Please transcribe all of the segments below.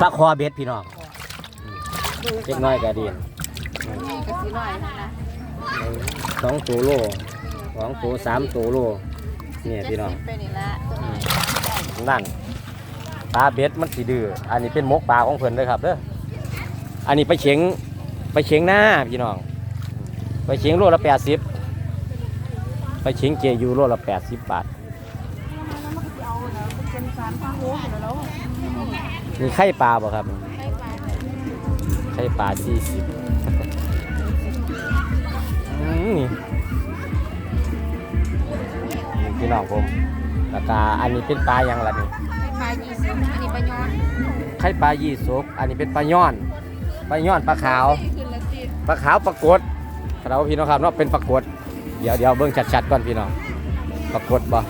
ปลาคอเบ็ดพี่น้องเล็กน้อยก็ดีนี่ก็สิร้อยนะสองตัวโลสองตัวสามตัวโลเนี่ยพี่น้องเจ็ดสิบไปนี่ละตัวน้อยนั่นปลาเบ็ดมันสีดื้ออันนี้เป็นมกปลาของเพิ่นเลยครับเด้ออันนี้ไปเฉียงไปเฉียงหน้าพี่น้อง ไปเฉียงโลละแปดสิบไปเฉียงเจยูโลละแปดสิบบาท มีไข่ปลาบ่ครับไข่ปลาสี่สิบนี่พี่น้องผมแล้วก็อันนี้เป็นปลาย่างละนี่ปลายี่สิบอันนี้ปลาย้อนไข่ปลายี่สกอันนี้เป็นปลาย้อน ปลาย้อนปลาขาว ขึ้นละสิปลาขาวปลากดเราพี่น้องครับเนาะเป็นปลากด เดี๋ยวเดี๋ยวเบิ่งชัดๆก่อนพี่น้องปลากดบ่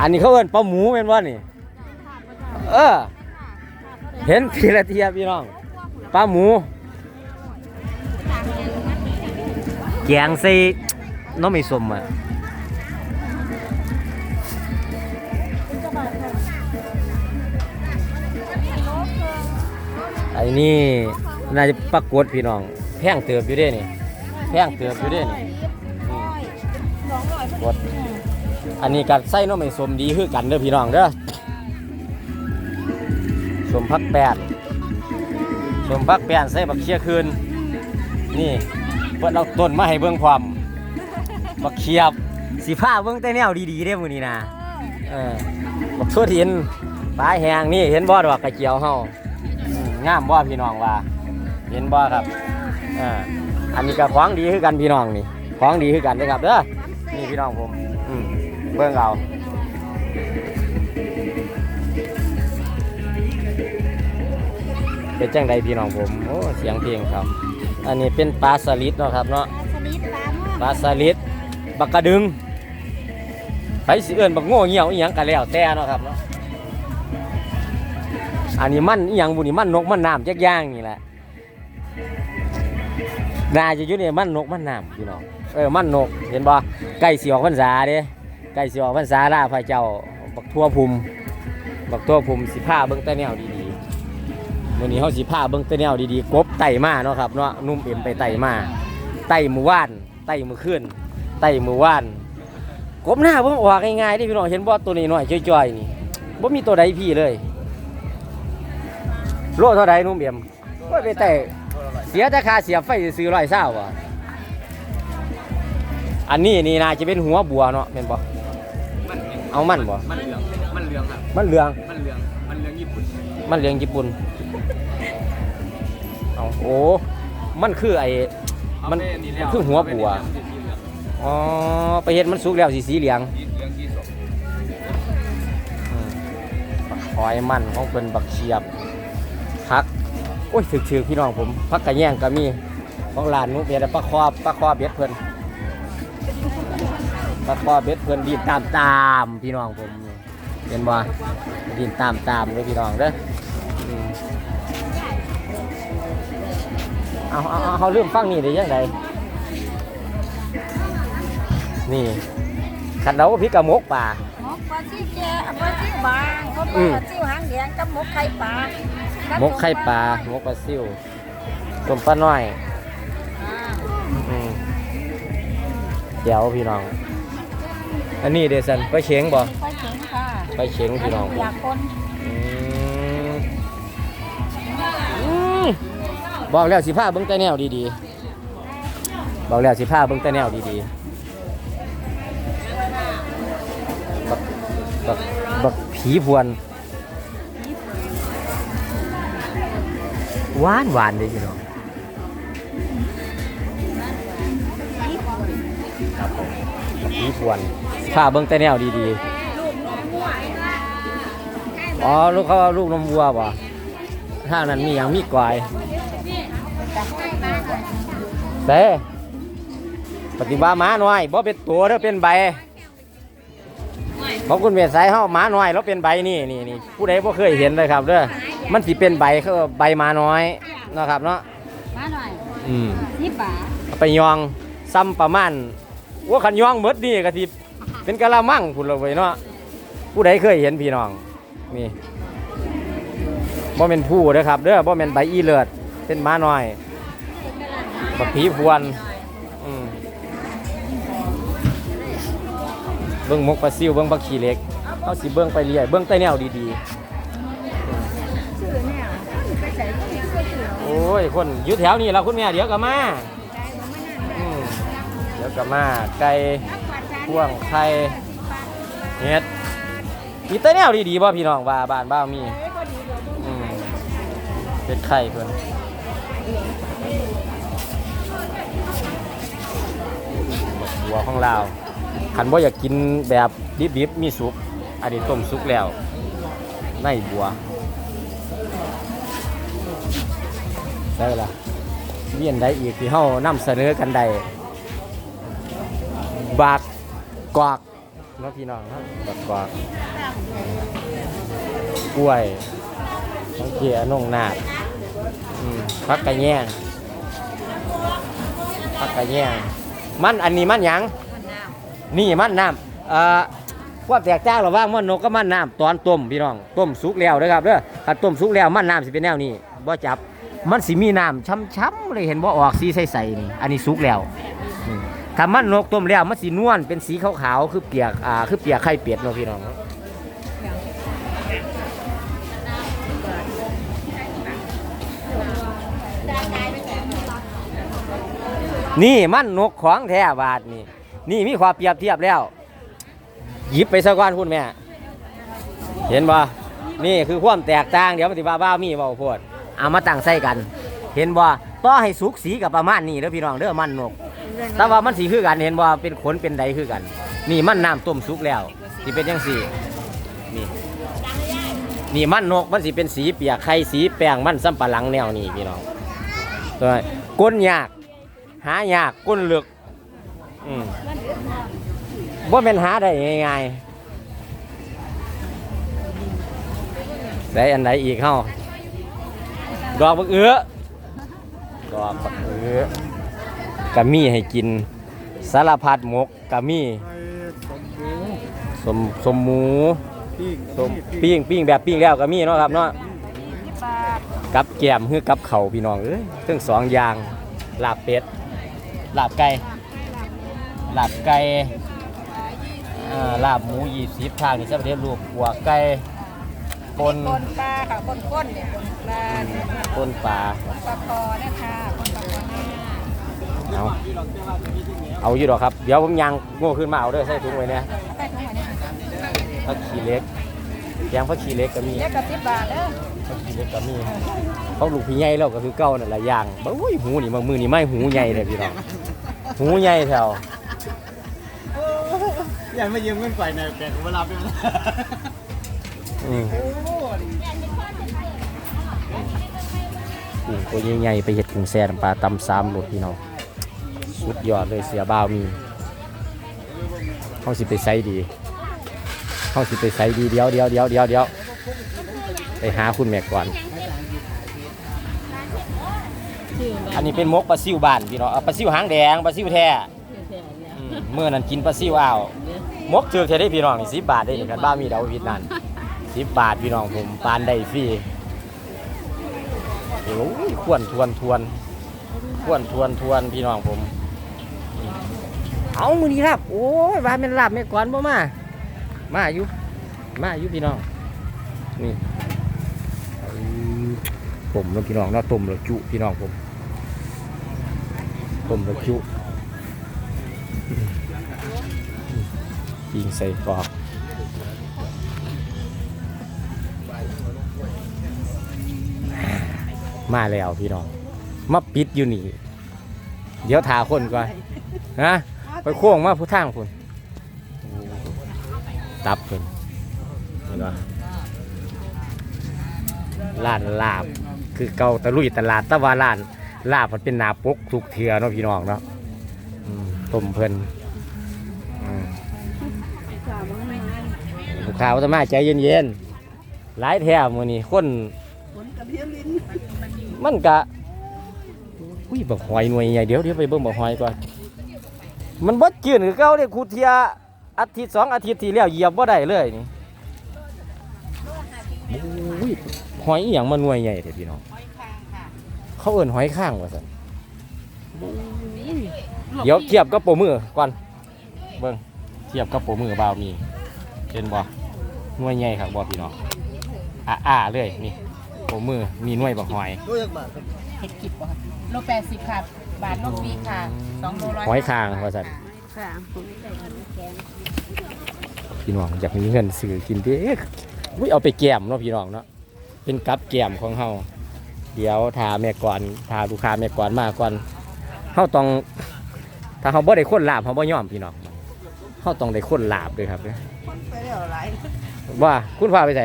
อันนี้เขาเอิ้นปลาหมูเป็นว่านี่ เออ เห็นทีละเทียพี่น้อง ปลาหมู แกงใส่น้องไม่สมอะไอ้นี่น่าจะปรากฏพี่น้อง แพงเติบอยู่ด้นี่ แพงเติบอยู่ด้นี่กด อันนี้กัดไส้น้องไม่สมดีคือกันเด้อพี่น้องเด้อสมพักแปดสมพักแปดใส่บักเคียคืน นี่เพิ่นเอาต้นมาให้เบิ่งความบักเขียบสีผ้าเบิ่งแต่แนวดีๆเด้มือนี้นะเออบักทั่วทินปลายแหงนี่เห็นบ่ดอกกระเจียวเฮาอืมงามบ่พี่น้องว่า เห็นบ่ครับอ่าอันนี้ก็ของดีคือกันพี่น้องนี่ของดีคือกันเด้อครับเด้อนี่พี่น้องผม เบิ่งเอาเป็นจังใดพี่น้องผมโอ้เสียงเพลงครับ อันนี้เป็นปลาสลิดเนาะครับเนาะสลิดปลาหม้อปลาสลิดบักกระดึงไปสิเอิ้นบักโง่เหี่ยวอีหยังก็แล้วแต่เนาะครับเนาะอันนี้มันอีหยังบุนี่มันนกมันน้ำจักอย่างนี่แหละน่าจะอยู่ในมันนกมันน้ำพี่น้องเออมันนกเห็นบ่ใกล้สิออกพรรษาเด้ ใกล้สิออกพรรษาล่าพระเจ้าบักทั่วภูมิบักทั่วภูมิสิพาเบิ่งแต่แนวดีๆมื้อนี้เฮาสิพาเบิ่งแต่แนวดีๆกบไต่มาเนาะครับเนาะนุ่มเอ็มไปไต่มาไต่มือว่านไต่มือขึ้นไต่มือว่านกบหน้าเพิ่งออกง่ายๆที่พี่น้องเห็นบ่ตัวนี้หน่อยจ้อยๆนี่บ่มีตัวใดพี่เลยโลเท่าใดนุ่มเอี่ยมว่าไปแต่เสียแต่ค่าเสียไฟซื้อร้อยเศร้าบ่ะอันนี้นี่นาจะเป็นหัวบัวเนาะเป็นบ่ เอามันบ่ มันเหลือง มันเหลืองครับ มันเหลือง มันเหลือง มันเหลืองญี่ปุ่น มันเหลืองญี่ปุ่น เอาโอ้ มันคือไอ้ มันเอาไปนี่มันคือหัวบัวเอาไปนี่แล้วอ๋อ ไปเห็นมันสุกแล้วสีสีเหลืองสีเหลืองสีสดอืมหอยมันของเป็นบักเชียบพัก โอ้ยถึกถือพี่น้องผมพักกระแยงก็มี ของร้านนุเบียดปลาคอปลาคอเบ็ดเพิ่น ปลาคอเบ็ดเพิ่นดีดตามตามๆพี่น้องผมเห็นบ่ดีดตามตามๆเลยพี่น้องเด้ออืมเอาเอาเอาเขาเริ่มฟังนี่ได้ยังไงนี่ขันเราพี่กระมกป่าหมกปลาซิ่วแก่ปลาซิ่วบางเขาปอืมลาซิ่วหางแดงกับหมกไข่ปลาหมกไข่ปลาหมกปลาซิวต้มปลาน้อยอ่าอืมเดี๋ยวพี่น้อง อันนี้เดซันไปเชียงบ่ไปเข็งค่ะไปเชียงพี่น้องอยากคนอืมอืมบอกแล้วสิผ้าเบิ้งแต่แนวดีๆบอกแล้วสิผ้าเบิ้งแต่แนวดีๆบักบักบักผีพวนหวานหวานเลยพี่น้องครับผมบักผีพวน ผ้าเบิ้งแต่แนวดีๆอ๋อลูกเขาเอาลูกนมวัวป่ะถ้านั้นมีอย่างมีกวายเต้ปฏิบัติหมาหน่อยบ่เป็นตัวเด้อเป็นใบของคุณเวียดสายเฮาหมาหน่อยแล้วเป็นใบนี่นี่นี่ผู้ใดบ่เคยเห็นเลยครับเด้อมันสิเป็นใบคือใบหมาน้อยเนาะครับเนาะมาหน่อยอืมนี่ป๋าเอาไปยองซ้ำประมาณว่าขันยองหมดนี่ก็สิ เป็นกะละมังพุ่นละเว้ยเนาะผู้ใดเคยเห็นพี่น้องนี่บ่เป็นผู้เด้อครับเด้อบ่เป็นใบอีเลิศเป็นม้าน้อยบักผีพวนเบิ่งมกปลาซิวเบิ่งปลาขี้เล็กเอาสิเบิ่งไปเรื่อยเบิ่งแต่แนวดีชื่อเนี่ยไปใส่ก็มีชื่อชื่อๆโอ้ยคนอยู่แถวนี้แล้วคุณแม่เดี๋ยวก็มาใจมันไม่นั่นอืมเดี๋ยวก็มาไก่ พ่วงไข่เฮ็ดมีแต่แนวดีๆบ่พี่น้องว่าบ้านบ้ามีอืมเป็นไข่เพิ่นหัวของเราคันบ่อยากกินแบบดิบๆมีสุกอันนี้ต้มสุกแล้วในบัวได้ละเมียนใดอีกที่เฮานำเสนอกันได้บาก กวากเนาะพี่น้องเนาะบากกวากกล้วยทั้งเกียนงนาดอืมพักกระแยงพักกระแยงมันอันนี้มันหยังนี่มันน้ำเอ่อว่าแตกต่างระหว่างมันนกกับมันน้ำตอนต้มพี่น้องต้มสุกแล้วเด้อครับเด้อถ้าต้มสุกแล้วมันน้ำสิเป็นแนวนี้บ่จับมันสิมีน้ำช้ำๆเลยเห็นบ่ออกสีใสๆนี่อันนี้สุกแล้วอืม ถ้ามันนกต้มแล้วมันสีนวลเป็นสีขาวๆคือเปียกอ่าคือเปียกไข่เป็ดเนาะพี่น้องนี่มันนกของแท้บาทนี่นี่มีความเปรียบเทียบแล้วหยิบไปสักวันคุณแม่ เห็นบ่นี่คือความแตกต่างเดี๋ยวมันสิบ้าบ้ามีเว้าโพดเอามาตั้งใส่กัน เห็นบ่ต่อให้สุกสีกับประมาณนี้เด้อพี่น้องเด้อมันนก แต่ว่ามันสีคือกันเห็นบ่เป็นขนเป็นใดคือกัน นี่มันน้ำต้มสุกแล้วสิเป็นจังสีนี่นี่มันนกมันสิเป็นสีเปียกไข่สีแป้งมันซ้ำปะหลังแนวนี้พี่น้องตัวก้นยาก หายากก้นเหลือกอืมว่าเป็นหาได้ง่ายๆได้อันไหนอีกเฮาดอกบักเอื้อดอกบักเอื้อ กะมีให้กินสารพัดหมกกะมีสมสมหมูสมปิ้งปิ้งแบบปิ้งแล้วกะมีเนาะครับเนาะกับแกมคือกับเข่าวพี่น้องเอ้ยทั้งสองอย่างลาบเป็ดลาบไก่ลาบไก่อ่าลาบหมูยี่สิบทางนี่จะประเทศลูกหัวไก่ปนคนปลาค่ะคนก้นเนี่ยคนปลาเนี่ยปนปลาคนปลาคอนะคะคนปลาคอหน้า เอาเอาอยู่ดอกครับ เดี๋ยวผมยังโง่ขึ้นมาเอาเด้อใส่ถุงไว้เนี่ยใส่ถุงไว้เนี่ยผักขี้เหล็กแกงผักขี้เหล็กก็มีเล็กกับสิบบาทเด้อผักขี้เหล็กก็มีเขาลูกพี่ใหญ่แล้วก็คือเก่านั่นแหละย่างบ้อุ้ยหูนี่บางมือนี่ไม่หูใหญ่เลยพี่น้องหูใหญ่แถวอยากมายืมเงินก่อยหน่อยแต่เวลาเป็นอืมกุ้งตัวใหญ่ๆไปเห็ดกุ้งแซ่น้ำปลาตำซ้ำรสพี่น้อง สุดยอดเลยเสียบ่าวมีเขาสิไปไซดีเขาสิไปไซดีเดียวเดียวเดียวเดียวเดียวไปหาคุณแม่ก่อน อันนี้เป็นมกปลาซิวบ้านพี่น้องเอาปลาซิวหางแดงปลาซิวแท้อืมเมื่อนั้นกินปลาซิวอ้าวมกเถือกแท้ได้พี่น้องนี่สิบบาทได้นี่กันบ้ามีเดาววิทย์นั่นสิบบาทพี่น้องผมปานได้ฟรีโอ้ยควรทวนทวนควรทวนทวนพี่น้องผม เอามือนี้รับ โอ้ยว่าเป็นรับไม่ก่อนบ่มา มาอยู่มาอยู่พี่น้อง นี่อืมต้มแล้วพี่น้องเนาะต้มแล้วจุพี่น้องผมต้มแล้วจุยิงใส่กรอกมาแล้วพี่น้อง มาปิดอยู่นี่ เดี๋ยวถาคนก่อนนะ ไปโค้งมาผู้ทางคนตับคนเห็นปะร้านลาบ คือเก่าตะลุยตลาดตะวาร้าน ลาบมันเป็นนาปกทุกเทือเนาะพี่น้องเนาะอืมต้มเพลินอืมลูกค้าว่าจะมาใจเย็นๆหลายแถวมือนี้คนมันกะอุ้ยบักหอยหน่วยใหญ่เดี๋ยวเดี๋ยวไปเบิ่งบักหอยก่อน มันบดจืดคือเก่าเด้คูเทียอาทิตย์สองอาทิตย์ที่แล้วเหยียบบ่ได้เลยนี่หอยอีหยังมาหน่วยใหญ่เถอะพี่น้องหอยคางค่ะเขาเอิ้นหอยข้างว่าซั่นเดี๋ยวเทียบกับโปมือก่อนเบิ่งเทียบกับโปมือบ่าวมีเห็นบ่หน่วยใหญ่ครับบ่พี่น้องอ่าๆเลยนี่โปมือมีหน่วยบักหอยรู้จักบาทครับเห็ดกิบบ่โลแปดสิบค่ะบาทโลฟรีค่ะสองโลร้อยหอยคางว่าซั่น ค่ะพี่น้องอยากมีเงินซื้อกินเด้อุ้ยเอาไปแก้มเนาะพี่น้องเนาะเป็นกับแก้มของเฮาเดี๋ยวทาแม่ก่อนทาลูกค้าแม่ก่อนมาก่อนเฮาต้องถ้าเฮาบ่ได้คนลาบเฮาบ่ยอมพี่น้องเฮาต้องได้คนลาบด้วยครับเด้อไปเดี๋ยวไรว่าคุณพาไปไหน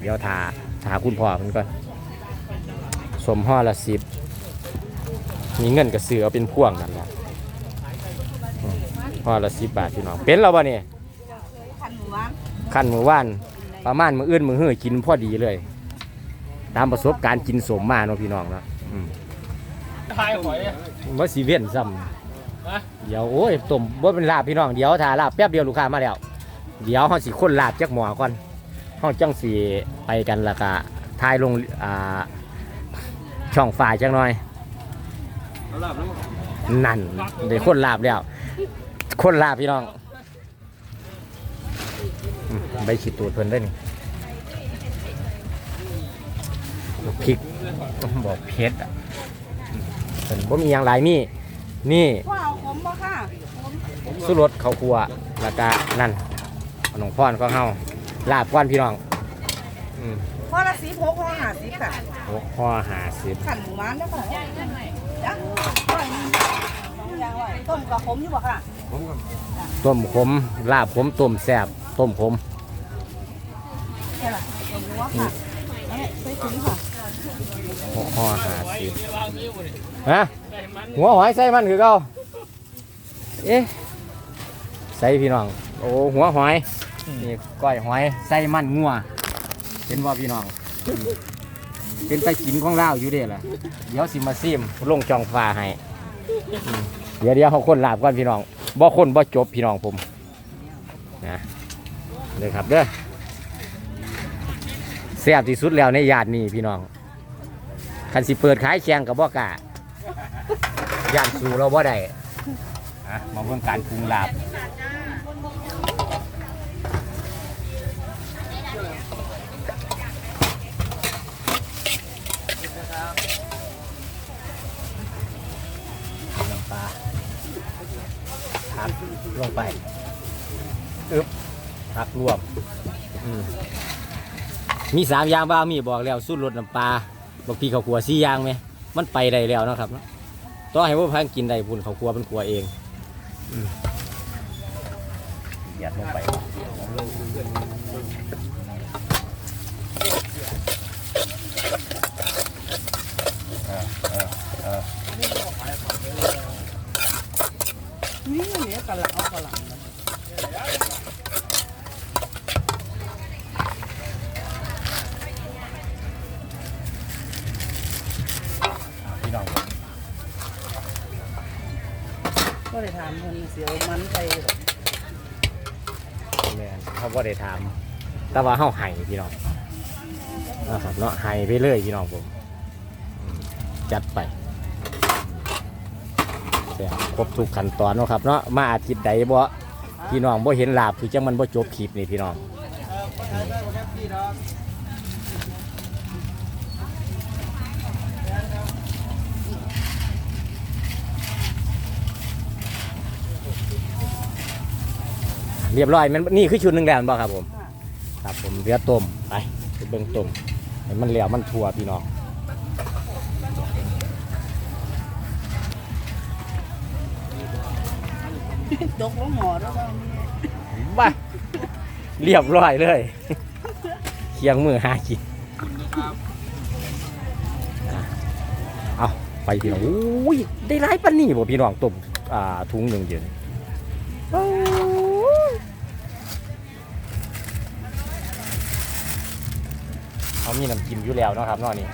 เดี๋ยวทา ทาคุณพ่อเพิ่นก่อนสมห่อละสิบมีเงินกับเสือเอาเป็นพ่วงนั่นแหละอืมห่อละสิบบาทพี่น้องเป็นแล้วบ่เนี่ยคันหมูหวานขั้นมือว่านประมาณมืออื่นมือเฮือกินพอดีเลย ตามประสบการณ์กินสมมาเนาะพี่น้องเนาะอืมทายหอยว่าสีเวียนซ้ำเดี๋ยวโอ้ยต้มว่าเป็นลาบพี่น้องเดี๋ยวทาลาบแป๊บเดียวลูกค้ามาแล้ว เดี๋ยวเขาสิคนลาบจักหมอก่อน เขาจังสีไปกันและกะทายลงอ่าช่องฝ่ายจังหน่อยเอาลาบแล้วนั่นเดี๋ยวคนลาบแล้ว คนลาบพี่น้องอืมใบขีดตูดเพิ่นได้นี่พริกบอกเพชรอะอืมเพิ่นบ่มีอย่างไรนี่ นี่ พ่อเอาขมบ่ค่ะ สุรสข้าวคั่วแล้วก็นั่นขนมพรของเฮา ลาบก้อนพี่น้องอืมพ่อละสีพกพ่อหาสีค่ะหกห่อห้าสิบขันหมูหวานได้ค่ะจ้ะร้อยหนึ่งอย่างร้อยต้มกับขมอยู่บ่ค่ะต้มขมลาบขมต้มแซ่บต้มขมใช่ล่ะต้มหัวค่ะเอ๊ะใส่ถุงค่ะหกห่อห้าสิบฮะหัวหอยใส่มันคือเก่าเอ๊ะใส่พี่น้อง โอ้หัวหอย นี่ก้อยหอยใส่มันงัวเป็นว่าพี่น้อง เป็นไตกินของเราอยู่เด้ล่ะเดี๋ยวสิมาซิมลงจองฟ้าให้เดี๋ยวเดี๋ยวเขาคนลาบก่อนพี่น้องบ่คนบ่จบพี่น้องผมนะเลยครับเด้อแซ่บที่สุดแล้วในญาตินี่พี่น้องคันสิเปิดขายแข่งกับบ่กล้าย่านสู่เราบ่ได้มาเบิ่งการปรุงลาบน้ำปลาผัก ลงไปอึบผักรวมอืมมีสามอย่างบ้างมีบอกแล้วสู้รสน้ำปลาบอกพี่เขาขัวซี่ยางไหมมันไปได้แล้วนะครับเนาะต้องให้พวกพังกินได้บุญเขาขัวมันขัวเองอืมหยัดลงไปเออเออเออ นี่เนี่ยกะหล่ำเอากะหล่ำพี่น้องก็เลยถามเพิ่นเสียวมันไปแม่นเขาบ่ได้ถาม แต่ว่าเฮาให้พี่น้องนะครับเนาะให้ไปเลยพี่น้องผม จัดไป แต่ครบทุกขั้นตอนเนาะครับเนาะมาอาทิตย์ใดบ่พี่น้องบ่เห็นลาบคือจังมันบ่จบคลิปนี่พี่น้องเรียบร้อยมันนี่คือชุดหนึ่งแล้วแม่นบ่ครับผม ครับผมเรือต้มไปเบิ่งต้มมันเหลียวมันทั่วพี่น้อง ตกลงหมอแล้วก็บ้าเรียบร้อยเลยเคียงมือหากินอะเอาไปพี่น้องอุ้ยได้ร้ายปันนี่บ่พี่น้องต้มอ่าถุงหนึ่งเดือนโอ้ยเขามีน้ำจิ้มอยู่แล้วเนาะครับเนาะนี่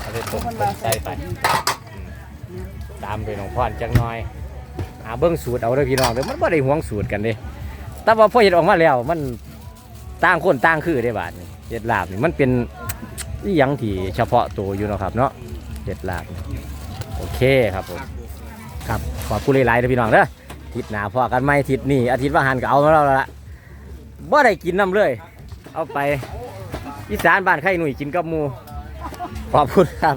เอาไปต้มต้มใส่ไปตามไปน้องพรจังน้อย หาเบิ้งสูตรเอาเด้อพี่น้องเด้อมันบ่ได้ห่วงสูตรกันเด้แต่ว่าพอเห็ดออกมาแล้วมันต่างคนต่างคือได้บาดนี่เห็ดลาบนี่มันเป็นอหยังที่เฉพาะตัวอยู่เนาะครับ เนาะเห็ดลาบนี่โอเคครับผมครับขอบคุณหลายๆเด้อพี่น้องเด้อาทิศหน้าพอกันไหมอาทิศนี้อาทิตย์ว่าหันก็เอามาแล้วละบ่ได้กินน้ำเลย เอาไปอีสานบ้านไข่หนุ่ยกินกับหมูขอบคุณครับ